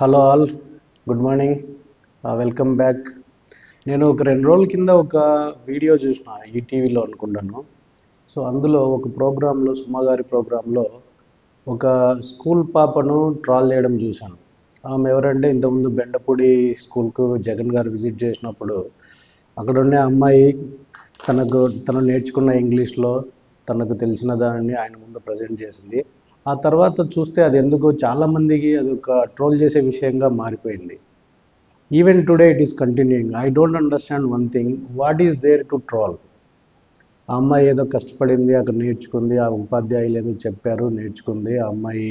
Hello all good morning welcome back నేను ఒక రెండు రోజుల కింద ఒక వీడియో చూసిన ఈటీవీలో అనుకుంటాను. సో అందులో ఒక ప్రోగ్రాంలో సుమా గారి ప్రోగ్రాంలో ఒక స్కూల్ పాపను ట్రాల్ చేయడం చూశాను. ఆమె ఎవరంటే ఇంతకుముందు బెండపూడి స్కూల్కు జగన్ గారు విజిట్ చేసినప్పుడు అక్కడ ఉండే అమ్మాయి తనకు తను నేర్చుకున్న ఇంగ్లీష్లో తనకు తెలిసిన దానిని ఆయన ముందు ప్రజెంట్ చేసింది. ఆ తర్వాత చూస్తే అది ఎందుకో చాలామందికి అది ఒక ట్రోల్ చేసే విషయంగా మారిపోయింది. Even today it is continuing I don't understand one thing what is there to troll ఆ అమ్మాయి ఏదో కష్టపడింది అక్కడ నేర్చుకుంది ఆ ఉపాధ్యాయులు ఏదో చెప్పారు నేర్చుకుంది ఆ అమ్మాయి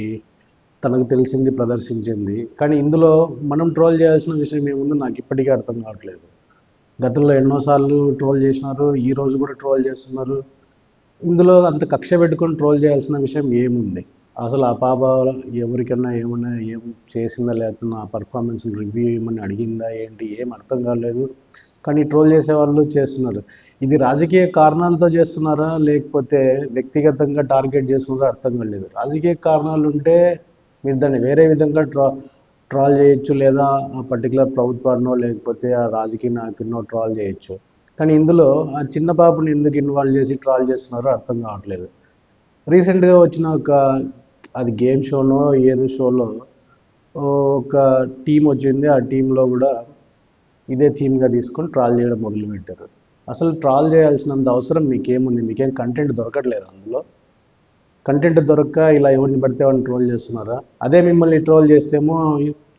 తనకు తెలిసింది ప్రదర్శించింది. కానీ ఇందులో మనం ట్రోల్ చేయాల్సిన విషయం ఏముందో నాకు ఇప్పటికీ అర్థం కావట్లేదు. గతంలో ఎన్నోసార్లు ట్రోల్ చేసినారు ఈరోజు కూడా ట్రోల్ చేస్తున్నారు. ఇందులో అంత కక్ష పెట్టుకొని ట్రోల్ చేయాల్సిన విషయం ఏముంది? అసలు ఆ పాప ఎవరికన్నా ఏమన్నా ఏం చేసిందా లేకపోతే నా పర్ఫార్మెన్స్ రివ్యూ ఏమన్నా అడిగిందా ఏంటి? ఏం అర్థం కాలేదు. కానీ ట్రోల్ చేసే వాళ్ళు చేస్తున్నారు. ఇది రాజకీయ కారణాలతో చేస్తున్నారా లేకపోతే వ్యక్తిగతంగా టార్గెట్ చేస్తున్నారా అర్థం కాలేదు. రాజకీయ కారణాలు ఉంటే మీరు దాన్ని వేరే విధంగా ట్రా ట్రాల్ చేయొచ్చు లేదా ఆ పర్టికులర్ ప్రభుత్వాన్నో లేకపోతే ఆ రాజకీయ నాయకుడినో ట్రాల్ చేయొచ్చు. కానీ ఇందులో ఆ చిన్న పాపని ఎందుకు ఇన్వాల్వ్ చేసి ట్రాల్ చేస్తున్నారో అర్థం కావట్లేదు. రీసెంట్గా వచ్చిన ఒక అది గేమ్ షోనో ఏదో షోలో ఒక టీం వచ్చింది ఆ టీంలో కూడా ఇదే థీమ్గా తీసుకొని ట్రాల్ చేయడం మొదలుపెట్టారు. అసలు ట్రాల్ చేయాల్సినంత అవసరం మీకేముంది? మీకేం కంటెంట్ దొరకట్లేదు అందులో. కంటెంట్ దొరక్క ఇలా ఎవరిని పడితే వాళ్ళని ట్రోల్ చేస్తున్నారా? అదే మిమ్మల్ని ట్రోల్ చేస్తేమో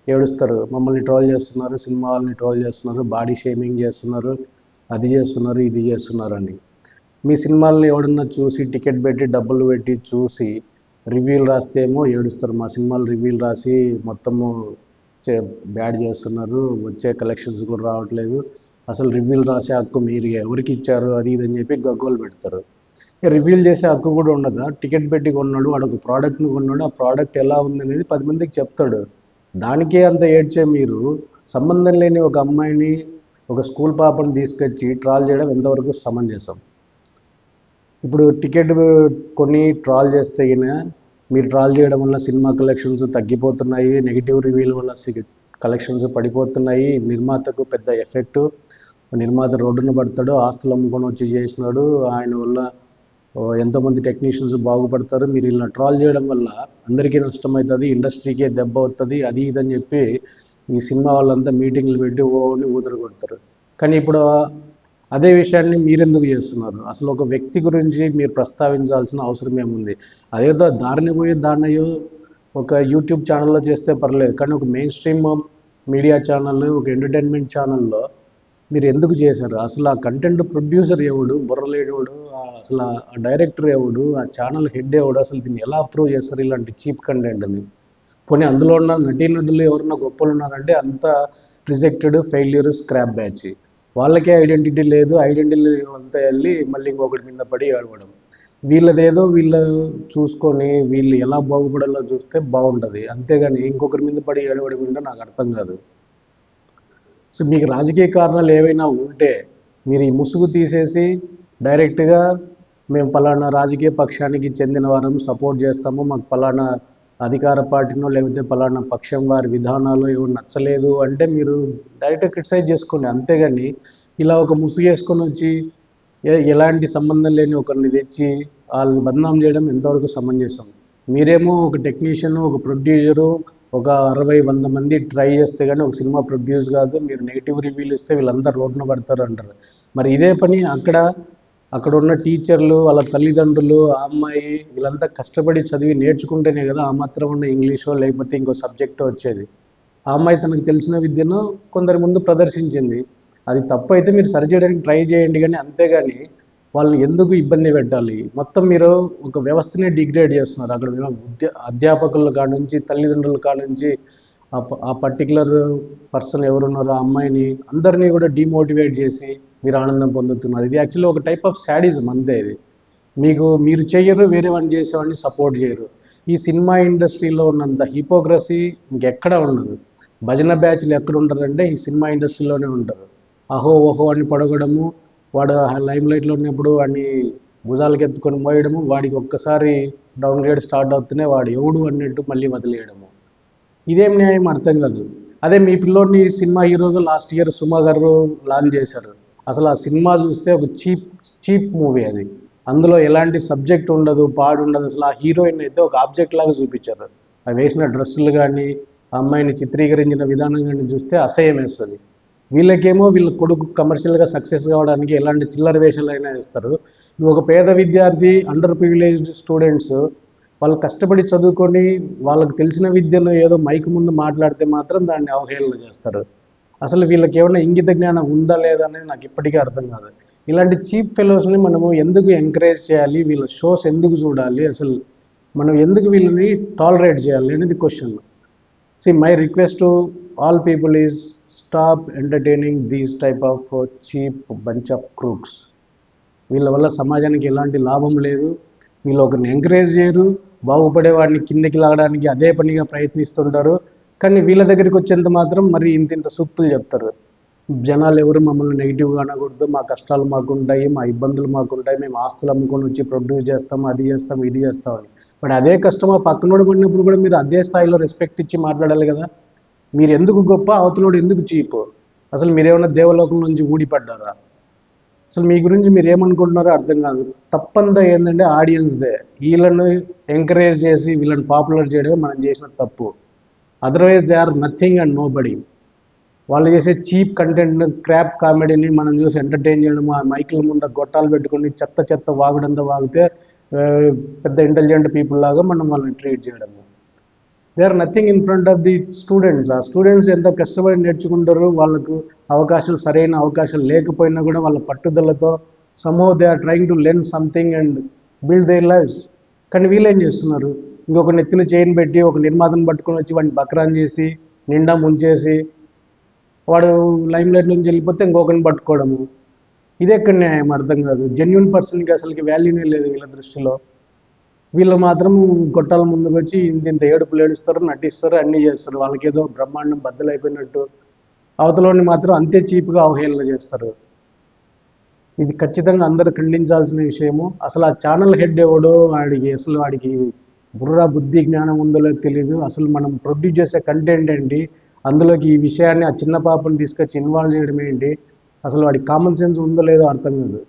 ఏడుస్తారు. మమ్మల్ని ట్రోల్ చేస్తున్నారు సినిమా వాళ్ళని ట్రోల్ చేస్తున్నారు బాడీ షేమింగ్ చేస్తున్నారు అది చేస్తున్నారు ఇది చేస్తున్నారు అని. మీ సినిమాలని ఎవడన్నా చూసి టికెట్ పెట్టి డబ్బులు పెట్టి చూసి రివ్యూలు రాస్తే ఏమో ఏడుస్తారు. మా సినిమాలు రివ్యూలు రాసి మొత్తము చే బ్యాడ్ చేస్తున్నారు. వచ్చే కలెక్షన్స్ కూడా రావట్లేదు. అసలు రివ్యూలు రాసే హక్కు మీరు ఎవరికి ఇచ్చారు? అది ఇది అని చెప్పి గగ్గోలు పెడతారు. రివ్యూలు చేసే హక్కు కూడా ఉండదా? టికెట్ పెట్టి కొన్నాడు వాడు ఒక ప్రోడక్ట్ని కొన్నాడు. ఆ ప్రోడక్ట్ ఎలా ఉంది అనేది పది మందికి చెప్తాడు. దానికే అంత ఏడ్చే మీరు సంబంధం లేని ఒక అమ్మాయిని ఒక స్కూల్ పాపని తీసుకొచ్చి ట్రాల్ చేయడం ఎంతవరకు సమంజసం? ఇప్పుడు టికెట్ కొని ట్రాల్ చేస్తే మీరు ట్రాల్ చేయడం వల్ల సినిమా కలెక్షన్స్ తగ్గిపోతున్నాయి నెగిటివ్ రివ్యూల వల్ల కలెక్షన్స్ పడిపోతున్నాయి నిర్మాతకు పెద్ద ఎఫెక్ట్ నిర్మాత రోడ్డున పడతాడు ఆస్తులు అమ్ముకొని వచ్చి చేసినాడు ఆయన వల్ల ఎంతోమంది టెక్నీషియన్స్ బాగుపడతారు మీరు ఇలా ట్రాల్ చేయడం వల్ల అందరికీ నష్టం అవుతుంది ఇండస్ట్రీకే దెబ్బ అవుతుంది అది ఇది అని చెప్పి ఈ సినిమా వాళ్ళంతా మీటింగ్లు పెట్టి ఓని ఊదరు కొడతారు కానీ ఇప్పుడు అదే విషయాన్ని మీరెందుకు చేస్తున్నారు? అసలు ఒక వ్యక్తి గురించి మీరు ప్రస్తావించాల్సిన అవసరం ఏముంది? అదేదో దారిని పోయే దాన్నయ్యో ఒక యూట్యూబ్ ఛానల్లో చేస్తే పర్లేదు కానీ ఒక మెయిన్ స్ట్రీమ్ మీడియా ఛానల్ ఒక ఎంటర్టైన్మెంట్ ఛానల్లో మీరు ఎందుకు చేశారు? అసలు ఆ కంటెంట్ ప్రొడ్యూసర్ ఎవడు? బుర్రలేడేవాడు అసలు ఆ డైరెక్టర్ ఎవడు? ఆ ఛానల్ హెడ్ ఎవడు? అసలు దీన్ని ఎలా అప్రూవ్ చేస్తారు ఇలాంటి చీప్ కంటెంట్ని? పోనీ అందులో ఉన్న నటీనటులు ఎవరన్నా గొప్పలు ఉన్నారంటే అంత రిజెక్టెడ్ ఫెయిల్యూర్ స్క్రాప్ బ్యాచ్. వాళ్ళకే ఐడెంటిటీ లేదు ఐడెంటిటీ అంతా వెళ్ళి మళ్ళీ ఇంకొకటి మీద పడి ఏడవడం. వీళ్ళదేదో వీళ్ళు చూసుకొని వీళ్ళు ఎలా బాగుపడాలో చూస్తే బాగుంటుంది. అంతేగాని ఇంకొకరి మీద పడి ఏడవడం ఏంటో నాకు అర్థం కాదు. సో మీకు రాజకీయ కారణాలు ఏవైనా ఉంటే మీరు ఈ ముసుగు తీసేసి డైరెక్ట్గా మేము పలానా రాజకీయ పక్షానికి చెందిన వారం సపోర్ట్ చేస్తాము మాకు పలానా అధికార పార్టీనో లేకపోతే పలానా పక్షం వారి విధానాలు ఎవరు నచ్చలేదు అంటే మీరు డైరెక్ట్గా క్రిటిసైజ్ చేసుకోండి. అంతేగాని ఇలా ఒక ముసుగు వేసుకొని వచ్చి ఎలాంటి సంబంధం లేని ఒకరిని తెచ్చి వాళ్ళని బదనాం చేయడం ఎంతవరకు సమంజసం? మీరేమో ఒక టెక్నీషియన్ ఒక ప్రొడ్యూసరు ఒక అరవై వంద మంది ట్రై చేస్తే కానీ ఒక సినిమా ప్రొడ్యూస్ కాదు మీరు నెగిటివ్ రివ్యూలు ఇస్తే వీళ్ళందరూ రోడ్డున పడతారు అంటారు. మరి ఇదే పని అక్కడ అక్కడ ఉన్న టీచర్లు వాళ్ళ తల్లిదండ్రులు ఆ అమ్మాయి వీళ్ళంతా కష్టపడి చదివి నేర్చుకుంటేనే కదా ఆ మాత్రం ఉన్న ఇంగ్లీషో లేకపోతే ఇంకో సబ్జెక్టో వచ్చేది. ఆ అమ్మాయి తనకు తెలిసిన విద్యను కొందరి ముందు ప్రదర్శించింది. అది తప్పు అయితే మీరు సరి చేయడానికి ట్రై చేయండి కానీ అంతేగాని వాళ్ళని ఎందుకు ఇబ్బంది పెట్టాలి? మొత్తం మీరు ఒక వ్యవస్థనే డిగ్రేడ్ చేస్తున్నారు. అక్కడ అధ్యాపకుల కాడ నుంచి తల్లిదండ్రుల కాడ నుంచి ఆ పర్టికులర్ పర్సన్ ఎవరున్నారో ఆ అమ్మాయిని అందరినీ కూడా డిమోటివేట్ చేసి మీరు ఆనందం పొందుతున్నారు. ఇది యాక్చువల్లీ ఒక టైప్ ఆఫ్ శాడిజం అంతే ఇది. మీకు మీరు చేయరు వేరే వాడిని చేసేవాడిని సపోర్ట్ చేయరు. ఈ సినిమా ఇండస్ట్రీలో ఉన్నంత హిపోక్రసీ ఇంకెక్కడ ఉండదు. భజన బ్యాచ్లు ఎక్కడ ఉంటారంటే ఈ సినిమా ఇండస్ట్రీలోనే ఉంటారు. అహో ఓహో అని పడగడము వాడు లైమ్ లైట్లో ఉన్నప్పుడు వాడిని భుజాలకు ఎత్తుకొని మోయడము వాడికి ఒక్కసారి డౌన్ గ్రేడ్ స్టార్ట్ అవుతూనే వాడు ఎవడు అన్నట్టు మళ్ళీ వదిలేయడము. ఇదేం న్యాయం? అర్థం కాదు. అదే మీ పిల్లోడిని సినిమా హీరోగా లాస్ట్ ఇయర్ సుమా గారు లాంచ్ చేశారు. అసలు ఆ సినిమా చూస్తే ఒక చీప్ చీప్ మూవీ అది. అందులో ఎలాంటి సబ్జెక్ట్ ఉండదు పాడు ఉండదు. అసలు ఆ హీరోయిన్ అయితే ఒక ఆబ్జెక్ట్ లాగా చూపించారు. ఆ వేసిన డ్రెస్సులు కానీ ఆ అమ్మాయిని చిత్రీకరించిన విధానం కానీ చూస్తే అసహ్యం వేస్తుంది. వీళ్ళకేమో వీళ్ళ కొడుకు కమర్షియల్గా సక్సెస్ కావడానికి ఎలాంటి చిల్లర వేషాలు అయినా వేస్తారు. నువ్వు ఒక పేద విద్యార్థి అండర్ ప్రివిలేజ్డ్ స్టూడెంట్స్ వాళ్ళు కష్టపడి చదువుకొని వాళ్ళకి తెలిసిన విద్యను ఏదో మైక్ ముందు మాట్లాడితే మాత్రం దాన్ని అవహేళన చేస్తారు. అసలు వీళ్ళకి ఏమైనా ఇంగిత జ్ఞానం ఉందా లేదా అనేది నాకు ఇప్పటికీ అర్థం కాదు. ఇలాంటి చీప్ ఫెలోస్ని మనము ఎందుకు ఎంకరేజ్ చేయాలి? వీళ్ళ షోస్ ఎందుకు చూడాలి? అసలు మనం ఎందుకు వీళ్ళని టాలరేట్ చేయాలి అనేది question. See my request to all people is stop entertaining these type of cheap bunch of crooks వీళ్ళ వల్ల సమాజానికి ఎలాంటి లాభం లేదు. వీళ్ళు ఒకరిని ఎంకరేజ్ చేయరు బాగుపడే వాడిని కిందకి లాగడానికి అదే పనిగా ప్రయత్నిస్తుంటారు. కానీ వీళ్ళ దగ్గరికి వచ్చేంత మాత్రం మరి ఇంత ఇంత సూక్తులు చెప్తారు. జనాలు ఎవరు మమ్మల్ని నెగిటివ్గా అనకూడదు మా కష్టాలు మాకుంటాయి మా ఇబ్బందులు మాకుంటాయి మేము ఆస్తులు అమ్ముకొని వచ్చి ప్రొడ్యూస్ చేస్తాం అది చేస్తాం ఇది చేస్తాం అని. బట్ అదే కష్టం పక్కనోడు పడినప్పుడు కూడా మీరు అదే స్థాయిలో రెస్పెక్ట్ ఇచ్చి మాట్లాడాలి కదా. మీరు ఎందుకు గొప్ప అవతలోడు ఎందుకు చీపు? అసలు మీరేమైనా దేవలోకం నుంచి ఊడిపడ్డారా? అసలు మీ గురించి మీరు ఏమనుకుంటున్నారో అర్థం కాదు. తప్పంతా ఏంటంటే ఆడియన్స్దే వీళ్ళను ఎంకరేజ్ చేసి వీళ్ళని పాపులర్ చేయడమే మనం చేసిన తప్పు. Otherwise they are nothing and nobody వాళ్ళు చేసే చీప్ కంటెంట్ క్రాప్ కామెడీని మనం చూసి ఎంటర్టైన్ చేయడం ఆ మైకుల ముందు గొట్టాలు పెట్టుకుని చెత్త చెత్త వాగడంతో వాగితే పెద్ద ఇంటెలిజెంట్ పీపుల్ లాగా మనం వాళ్ళని ట్రీట్ చేయడము. They are nothing in front of the students ఆ స్టూడెంట్స్ ఎంత కష్టపడి నేర్చుకుంటారు? వాళ్ళకు అవకాశాలు సరైన అవకాశాలు లేకపోయినా కూడా వాళ్ళ పట్టుదలతో somehow they are trying to learn something and build their lives కానీ వీళ్ళు ఏం చేస్తున్నారు? ఇంకొక నెత్తిన చైన్ పెట్టి ఒక నిర్మాతను పట్టుకొని వచ్చి వాడిని బక్రాన్ చేసి నిండా ముంచేసి వాడు లైమ్ లైట్ నుంచి వెళ్ళిపోతే ఇంకొకరిని పట్టుకోవడము. ఇదే ఎక్కడ న్యాయం? అర్థం కాదు. జెన్యున్ పర్సన్కి అసలుకి వాల్యూనే లేదు వీళ్ళ దృష్టిలో. వీళ్ళు మాత్రం గొట్టాల ముందుకు వచ్చి ఇంత ఇంత ఏడుపులు ఏడుస్తారు నటిస్తారు అన్నీ చేస్తారు. వాళ్ళకి ఏదో బ్రహ్మాండం బద్దలైపోయినట్టు అవతలని మాత్రం అంతే చీప్గా అవహేళన చేస్తారు. ఇది ఖచ్చితంగా అందరూ ఖండించాల్సిన విషయము. అసలు ఆ ఛానల్ హెడ్ ఎవడో వాడికి అసలు వాడికి బుర్ర బుద్ధి జ్ఞానం ఉందో లేదో తెలియదు అసలు మనం ప్రొడ్యూస్ చేసే కంటెంట్ ఏంటి? అందులోకి ఈ విషయాన్ని ఆ చిన్న పాపని తీసుకొచ్చి ఇన్వాల్వ్ చేయడం ఏంటి? అసలు వాడికి కామన్ సెన్స్ ఉందో లేదో అర్థం కాదు.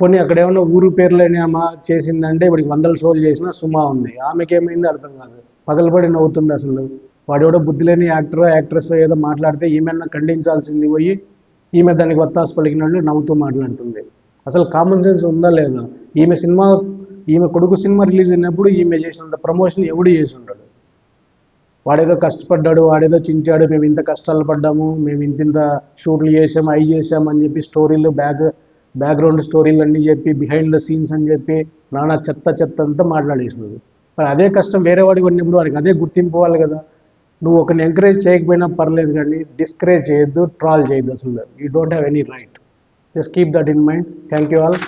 పోనీ అక్కడ ఏమన్నా ఊరు పేర్లని ఆమె చేసిందంటే ఇప్పటికి వందల షోలు చేసినా సుమా ఉంది. ఆమెకి ఏమైంది అర్థం కాదు. పగలబడి నవ్వుతుంది అసలు. వాడెవడో బుద్ధి లేని యాక్టరో యాక్ట్రెస్ ఏదో మాట్లాడితే ఈమెన్నా ఖండించాల్సింది పోయి ఈమె దానికి వత్తాసు పలికినట్లు నవ్వుతూ మాట్లాడుతుంది. అసలు కామన్ సెన్స్ ఉందా లేదా? ఈమె సినిమా ఈమె కొడుకు సినిమా రిలీజ్ అయినప్పుడు ఈమె చేసినంత ప్రమోషన్ ఎవడు చేసి ఉండడు వాడేదో కష్టపడ్డాడు వాడేదో చించాడు మేము ఇంత కష్టాలు పడ్డాము మేము ఇంత ఇంత షూట్లు చేసాము అవి చేసాము అని చెప్పి స్టోరీలు బ్యాక్ బ్యాక్గ్రౌండ్ స్టోరీలు అన్నీ చెప్పి బిహైండ్ ద సీన్స్ అని చెప్పి నానా చెత్త చెత్త అంతా మాట్లాడేసినాడు. మరి అదే కష్టం వేరే వాడికి ఉన్నప్పుడు వాడికి అదే గుర్తింపు ఇవ్వాలి కదా. నువ్వు ఒకరిని ఎంకరేజ్ చేయకపోయినా పర్లేదు కానీ డిస్కరేజ్ చేయొద్దు ట్రాల్ చేయొద్దు అసలు. You don't have any right just keep that in mind thank you all